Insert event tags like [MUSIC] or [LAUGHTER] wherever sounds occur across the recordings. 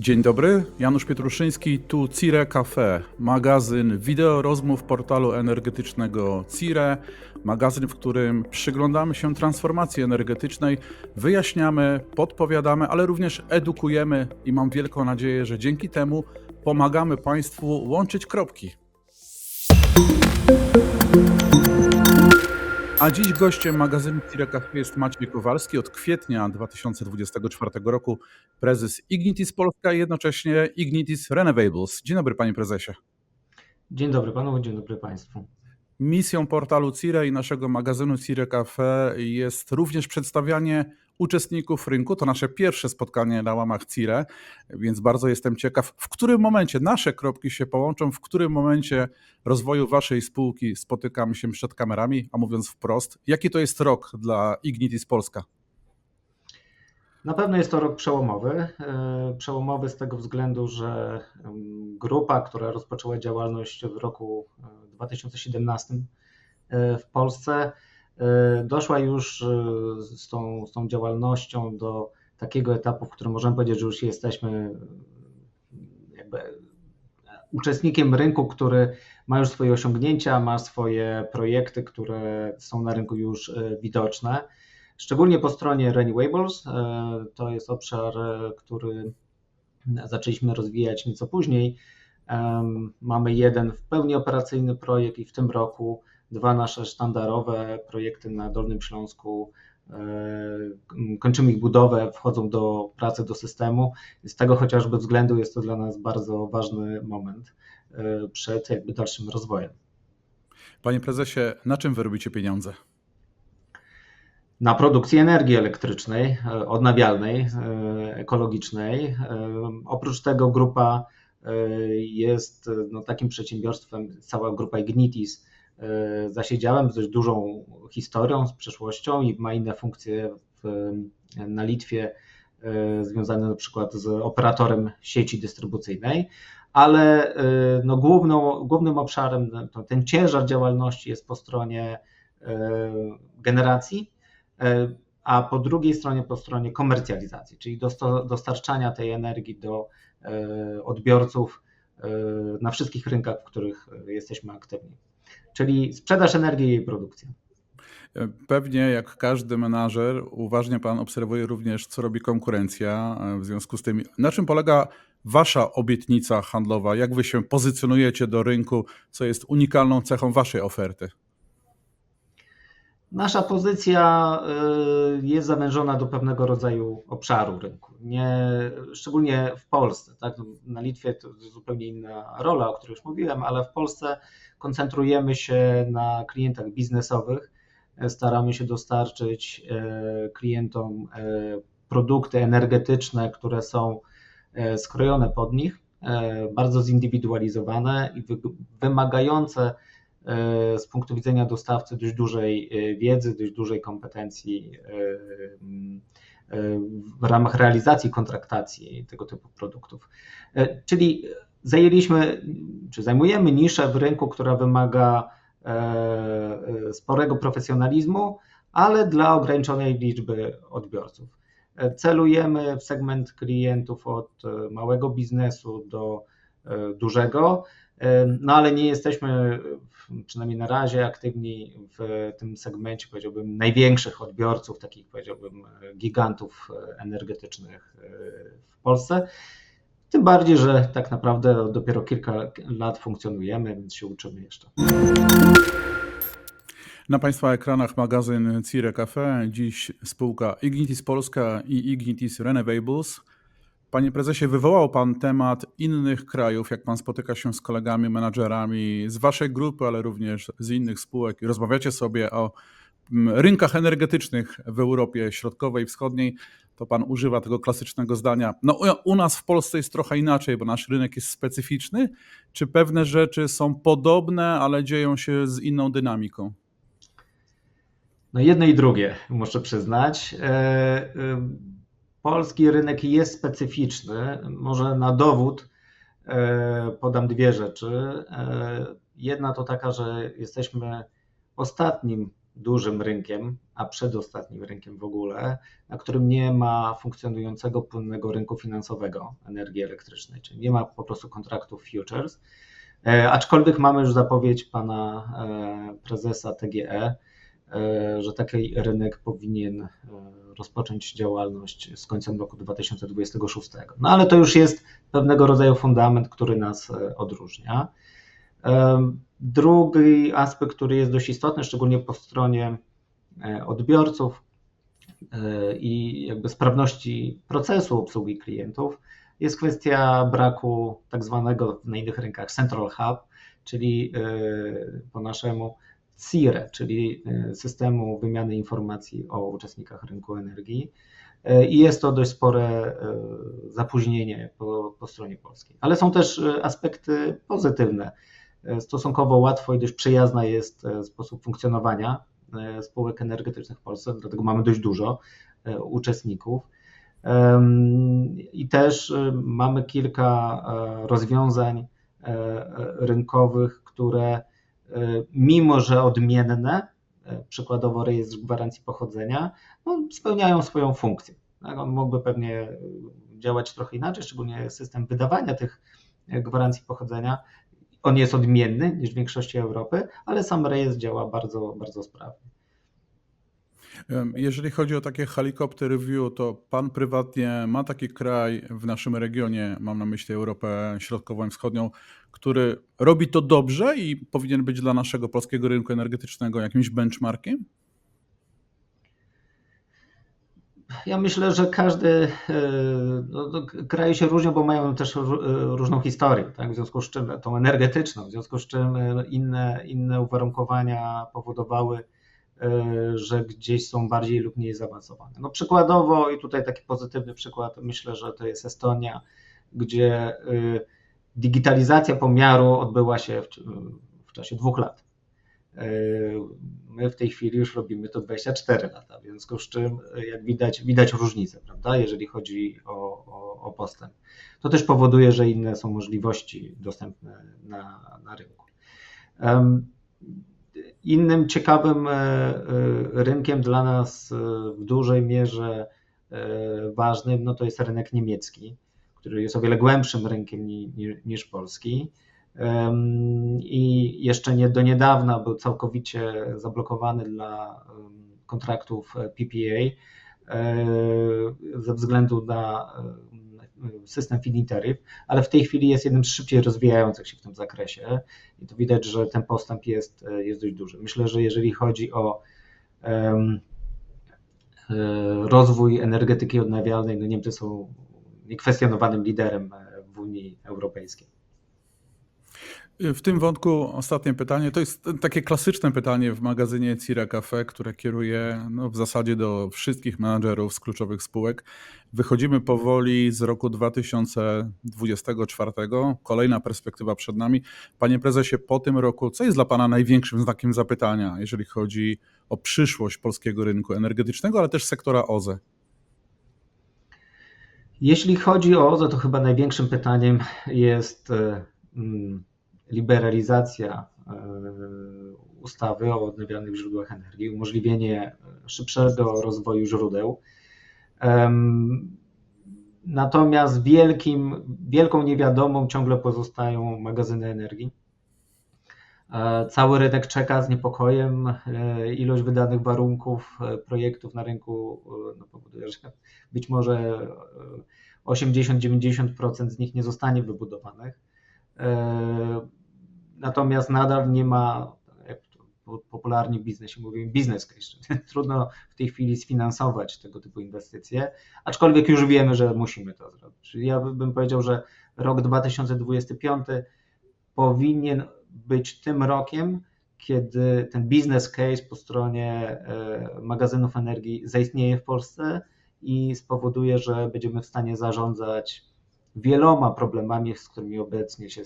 Dzień dobry, Janusz Pietruszyński, tu Cire Cafe, magazyn wideo rozmów portalu energetycznego Cire, magazyn, w którym przyglądamy się transformacji energetycznej, wyjaśniamy, podpowiadamy, ale również edukujemy i mam wielką nadzieję, że dzięki temu pomagamy Państwu łączyć kropki. A dziś gościem magazynu Cire Cafe jest Maciej Kowalski, od kwietnia 2024 roku prezes Ignitis Polska i jednocześnie Ignitis Renovables. Dzień dobry panie prezesie. Dzień dobry panu, dzień dobry państwu. Misją portalu Cire i naszego magazynu Cire Cafe jest również przedstawianie uczestników rynku. To nasze pierwsze spotkanie na łamach Cire, więc bardzo jestem ciekaw, w którym momencie nasze kropki się połączą, w którym momencie rozwoju waszej spółki spotykamy się przed kamerami, a mówiąc wprost, jaki to jest rok dla Ignitis Polska? Na pewno jest to rok przełomowy. E, Przełomowy z tego względu, że grupa, która rozpoczęła działalność w roku e, 2017 e, w Polsce, e, doszła już e, z tą, z tą działalnością do takiego etapu, w którym możemy powiedzieć, że już jesteśmy e, jakby uczestnikiem rynku, który ma już swoje osiągnięcia, ma swoje projekty, które są na rynku już e, widoczne. Szczególnie po stronie Renewables, e, to jest obszar, e, który zaczęliśmy rozwijać nieco później. Mamy jeden w pełni operacyjny projekt i w tym roku dwa nasze sztandarowe projekty na Dolnym Śląsku. e, Kończymy ich budowę, wchodzą do pracy do systemu. Z tego chociażby względu jest to dla nas bardzo ważny moment e, przed jakby dalszym rozwojem. Panie prezesie, na czym wy robicie pieniądze? na produkcji energii elektrycznej, e, odnawialnej, ekologicznej. Oprócz tego grupa jest no, takim przedsiębiorstwem, cała grupa Ignitis, zasiedziałem z dość dużą historią, z przeszłością i ma inne funkcje w, na Litwie, e, związane na przykład z operatorem sieci dystrybucyjnej, ale e, no, główną, głównym obszarem, to ten ciężar działalności jest po stronie e, generacji, E, a po drugiej stronie po stronie komercjalizacji, czyli dostarczania tej energii do e, odbiorców e, na wszystkich rynkach, w których e, jesteśmy aktywni. Czyli sprzedaż energii i jej produkcja. Pewnie jak każdy menażer, uważnie Pan obserwuje również, co robi konkurencja. W związku z tym, na czym polega Wasza obietnica handlowa? Jak Wy się pozycjonujecie do rynku? Co jest unikalną cechą Waszej oferty? Nasza pozycja y, jest zawężona do pewnego rodzaju obszaru rynku. Nie, szczególnie w Polsce. Tak? Na Litwie to zupełnie inna rola, o której już mówiłem, ale w Polsce koncentrujemy się na klientach biznesowych. Staramy się dostarczyć e, klientom e, produkty energetyczne, które są skrojone pod nich, bardzo zindywidualizowane i wy- wymagające z punktu widzenia dostawcy dość dużej e, wiedzy, dość dużej kompetencji e, e, w ramach realizacji kontraktacji tego typu produktów. Czyli zajęliśmy, czy zajmujemy niszę w rynku, która wymaga sporego profesjonalizmu, ale dla ograniczonej liczby odbiorców. Celujemy w segment klientów od małego biznesu do dużego, no ale nie jesteśmy, przynajmniej na razie, aktywni w tym segmencie, powiedziałbym, największych odbiorców, takich powiedziałbym gigantów e, energetycznych e, w Polsce. Tym bardziej, że tak naprawdę dopiero kilka lat funkcjonujemy, więc się uczymy jeszcze. Na Państwa ekranach magazyn Cire Cafe. Dziś spółka Ignitis Polska i Ignitis Renovables. Panie prezesie, wywołał Pan temat innych krajów, jak Pan spotyka się z kolegami, menadżerami z Waszej grupy, ale również z innych spółek i rozmawiacie sobie o mm, rynkach energetycznych w Europie Środkowej i Wschodniej, to Pan używa tego klasycznego zdania. No u- nas w Polsce jest trochę inaczej, bo nasz rynek jest specyficzny. Czy pewne rzeczy są podobne, ale dzieją się z inną dynamiką? No jedno i drugie, muszę przyznać. E, e, Polski rynek jest specyficzny. Może na dowód e, podam dwie rzeczy. E, Jedna to taka, że jesteśmy ostatnim dużym rynkiem, a przedostatnim rynkiem w ogóle, na którym nie ma funkcjonującego płynnego rynku finansowego energii elektrycznej, czyli nie ma po prostu kontraktów futures. E, aczkolwiek mamy już zapowiedź pana prezesa TGE, że taki rynek powinien rozpocząć działalność z końcem roku 2026. No ale to już jest pewnego rodzaju fundament, który nas odróżnia. Drugi aspekt, który jest dość istotny, szczególnie po stronie odbiorców i jakby sprawności procesu obsługi klientów, jest kwestia braku tak zwanego na innych rynkach Central Hub, czyli e, po naszemu CIRE, czyli e, systemu wymiany informacji o uczestnikach rynku energii. E, I jest to dość spore zapóźnienie po, po stronie polskiej. Ale są też aspekty pozytywne. Stosunkowo łatwo i dość przyjazna jest sposób funkcjonowania spółek energetycznych w Polsce, dlatego mamy dość dużo uczestników. I też mamy kilka e, rozwiązań e, rynkowych, które mimo, że odmienne, e, przykładowo rejestr gwarancji pochodzenia, no, spełniają swoją funkcję. Tak, on mógłby pewnie działać trochę inaczej, szczególnie system wydawania tych gwarancji pochodzenia. On jest odmienny niż w większości Europy, ale sam rejestr działa bardzo, bardzo sprawnie. Jeżeli chodzi o takie helikopter view, to pan prywatnie ma taki kraj w naszym regionie, mam na myśli Europę Środkową i Wschodnią, który robi to dobrze i powinien być dla naszego polskiego rynku energetycznego jakimś benchmarkiem? Ja myślę, że każdy e, no, no, kraje się różnią, bo mają też e, różną historię, tak? w związku z czym tą energetyczną, w związku z czym e, inne, inne uwarunkowania powodowały że gdzieś są bardziej lub mniej zaawansowane. No przykładowo, i tutaj taki pozytywny przykład, myślę, że to jest Estonia, gdzie e, digitalizacja pomiaru odbyła się w, w czasie dwóch lat. E, my w tej chwili już robimy to 24 lata, w związku z czym, jak widać, widać różnicę, prawda, jeżeli chodzi o, o, o postęp. To też powoduje, że inne są możliwości dostępne na, na rynku. Innym ciekawym e, e, rynkiem dla nas e, w dużej mierze ważnym no to jest rynek niemiecki, który jest o wiele głębszym rynkiem niż polski. I jeszcze nie do niedawna był całkowicie zablokowany dla kontraktów PPA ze względu na system feed-in ale w tej chwili jest jednym z szybciej rozwijających się w tym zakresie i to widać, że ten postęp jest, jest dość duży. Myślę, że jeżeli chodzi o um, rozwój energetyki odnawialnej, no Niemcy są niekwestionowanym liderem w Unii Europejskiej. W tym wątku ostatnie pytanie. To jest takie klasyczne pytanie w magazynie Cira Cafe, które kieruję no, w zasadzie do wszystkich menadżerów z kluczowych spółek. Wychodzimy powoli z roku 2024. Kolejna perspektywa przed nami. Panie prezesie, po tym roku, co jest dla Pana największym znakiem zapytania, jeżeli chodzi o przyszłość polskiego rynku energetycznego, ale też sektora OZE? Jeśli chodzi o OZE, to chyba największym pytaniem jest. Liberalizacja e, ustawy o odnawialnych źródłach energii, umożliwienie szybszego rozwoju źródeł. Natomiast wielkim, wielką niewiadomą ciągle pozostają magazyny energii. E, cały rynek czeka z niepokojem. E, ilość wydanych warunków projektów na rynku no, powoduje, że być może 80-90% z nich nie zostanie wybudowanych natomiast nadal nie ma, jak popularnie w biznesie mówimy, business case. [LAUGHS] Trudno w tej chwili sfinansować tego typu inwestycje, aczkolwiek już wiemy, że musimy to zrobić. Czyli ja bym powiedział, że rok 2025 powinien być tym rokiem, kiedy ten business case po stronie e, magazynów energii zaistnieje w Polsce i spowoduje, że będziemy w stanie zarządzać wieloma problemami, z którymi obecnie się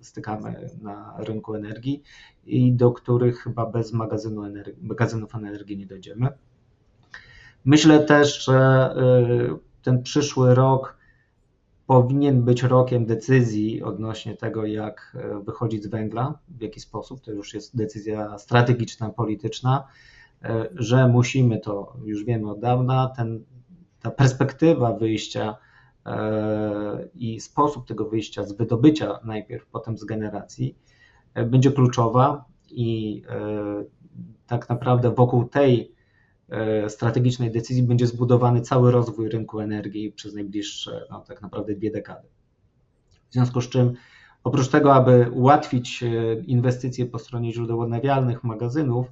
stykamy na rynku energii i do których chyba bez magazynu energii, magazynów energii nie dojdziemy. Myślę też, że y, ten przyszły rok powinien być rokiem decyzji odnośnie tego, jak y, wychodzić z węgla, w jaki sposób. To już jest decyzja strategiczna, polityczna. że musimy to, już wiemy od dawna, ten, ta perspektywa wyjścia i sposób tego wyjścia z wydobycia najpierw, potem z generacji będzie kluczowa i tak naprawdę wokół tej strategicznej decyzji będzie zbudowany cały rozwój rynku energii przez najbliższe no, tak naprawdę dwie dekady. W związku z czym oprócz tego, aby ułatwić inwestycje po stronie źródeł odnawialnych, magazynów,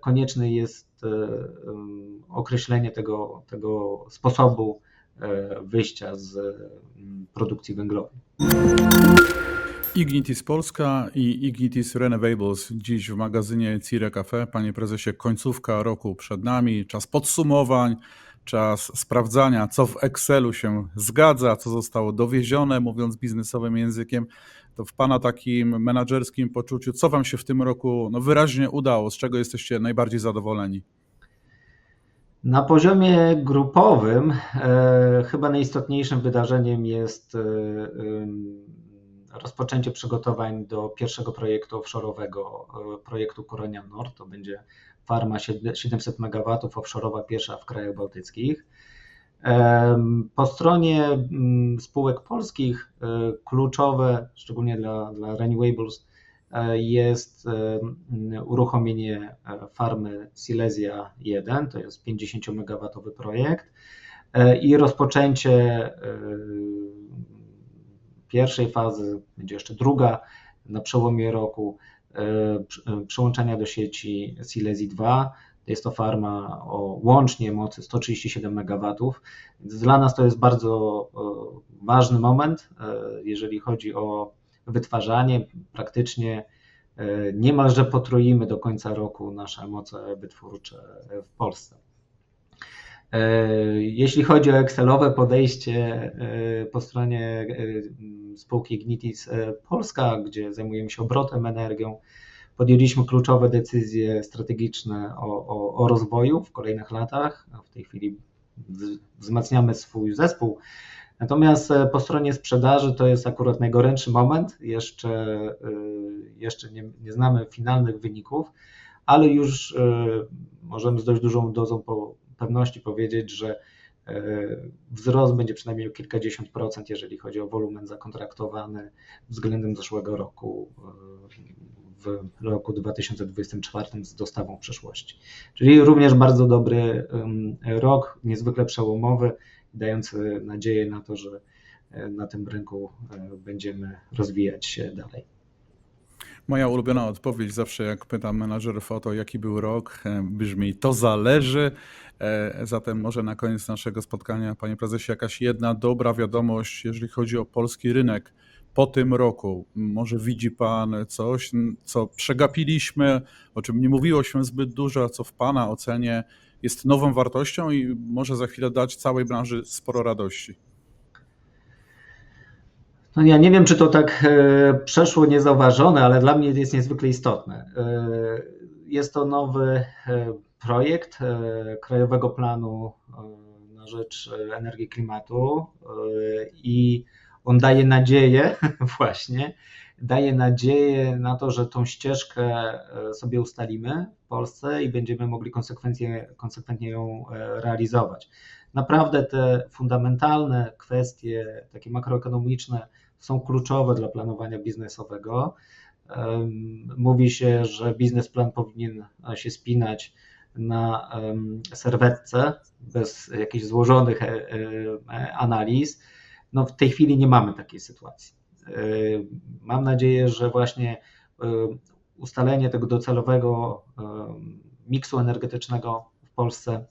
konieczne jest określenie tego, tego sposobu wyjścia z produkcji węglowej. Ignitis Polska i Ignitis Renewables dziś w magazynie Cire Cafe. Panie prezesie, końcówka roku przed nami, czas podsumowań, czas sprawdzania, co w Excelu się zgadza, co zostało dowiezione, mówiąc biznesowym językiem. To w Pana takim menadżerskim poczuciu, co Wam się w tym roku no, wyraźnie udało, z czego jesteście najbardziej zadowoleni? Na poziomie grupowym e, chyba najistotniejszym wydarzeniem jest e, rozpoczęcie przygotowań do pierwszego projektu offshore'owego, e, projektu Koronia Nord. To będzie farma 700 MW offshore'owa pierwsza w krajach bałtyckich. Po stronie mm, spółek polskich e, kluczowe, szczególnie dla, dla Renewables, e, jest uruchomienie farmy Silesia 1, to jest 50 MW projekt i rozpoczęcie pierwszej fazy, będzie jeszcze druga na przełomie roku e, e, przyłączenia do sieci Silesi 2. Jest to farma o łącznie mocy 137 MW, dla nas to jest bardzo e, ważny moment, jeżeli chodzi o wytwarzanie. Praktycznie niemalże potroimy do końca roku nasze moce wytwórcze w Polsce. E, jeśli chodzi o Excelowe podejście e, po stronie e, spółki Ignitis Polska, gdzie zajmujemy się obrotem energią, podjęliśmy kluczowe decyzje strategiczne o, o, o rozwoju w kolejnych latach. W tej chwili wzmacniamy swój zespół. Natomiast po stronie sprzedaży to jest akurat najgorętszy moment. Jeszcze, jeszcze nie, nie znamy finalnych wyników, ale już możemy z dość dużą dozą pewności powiedzieć, że e, wzrost będzie przynajmniej o kilkadziesiąt procent, jeżeli chodzi o wolumen zakontraktowany względem zeszłego roku e, w roku 2024 z dostawą przeszłości. Czyli również bardzo dobry rok, niezwykle przełomowy, dający nadzieję na to, że e, na tym rynku będziemy rozwijać się dalej. Moja ulubiona odpowiedź zawsze jak pytam menadżerów o to, jaki był rok, brzmi to zależy. E, zatem może na koniec naszego spotkania, panie prezesie, jakaś jedna dobra wiadomość, jeżeli chodzi o polski rynek po tym roku. Może widzi pan coś, co przegapiliśmy, o czym nie mówiło się zbyt dużo, a co w pana ocenie jest nową wartością i może za chwilę dać całej branży sporo radości. No ja nie wiem, czy to tak e, przeszło niezauważone, ale dla mnie jest niezwykle istotne. E, jest to nowy projekt e, Krajowego Planu na rzecz energii klimatu i on daje nadzieję, [LAUGHS] właśnie, daje nadzieję na to, że tą ścieżkę sobie ustalimy w Polsce i będziemy mogli konsekwentnie, konsekwentnie ją realizować. Naprawdę te fundamentalne kwestie, takie makroekonomiczne, są kluczowe dla planowania biznesowego. Mówi się, że biznesplan powinien się spinać na serwetce bez jakichś złożonych e, e, analiz. No w tej chwili nie mamy takiej sytuacji. E, mam nadzieję, że właśnie ustalenie tego docelowego miksu energetycznego w Polsce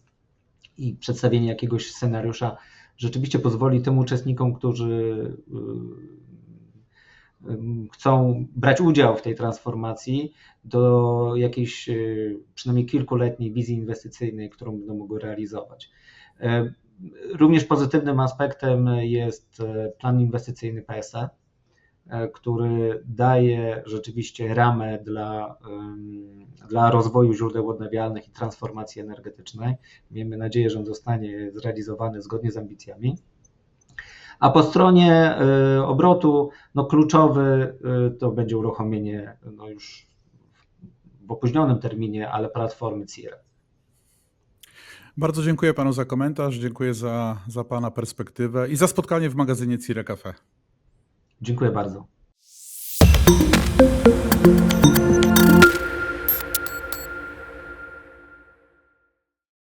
i przedstawienie jakiegoś scenariusza rzeczywiście pozwoli tym uczestnikom, którzy chcą brać udział w tej transformacji do jakiejś przynajmniej kilkuletniej wizji inwestycyjnej, którą będą mogły realizować. E, również pozytywnym aspektem jest e, plan inwestycyjny PSE, e, który daje rzeczywiście ramę dla, dla rozwoju źródeł odnawialnych i transformacji energetycznej. Miejmy nadzieję, że on zostanie zrealizowany zgodnie z ambicjami. A po stronie y, obrotu no kluczowy y, to będzie uruchomienie no już w opóźnionym terminie, ale platformy CIRE. Bardzo dziękuję panu za komentarz, dziękuję za, za pana perspektywę i za spotkanie w magazynie Cire Cafe. Dziękuję bardzo.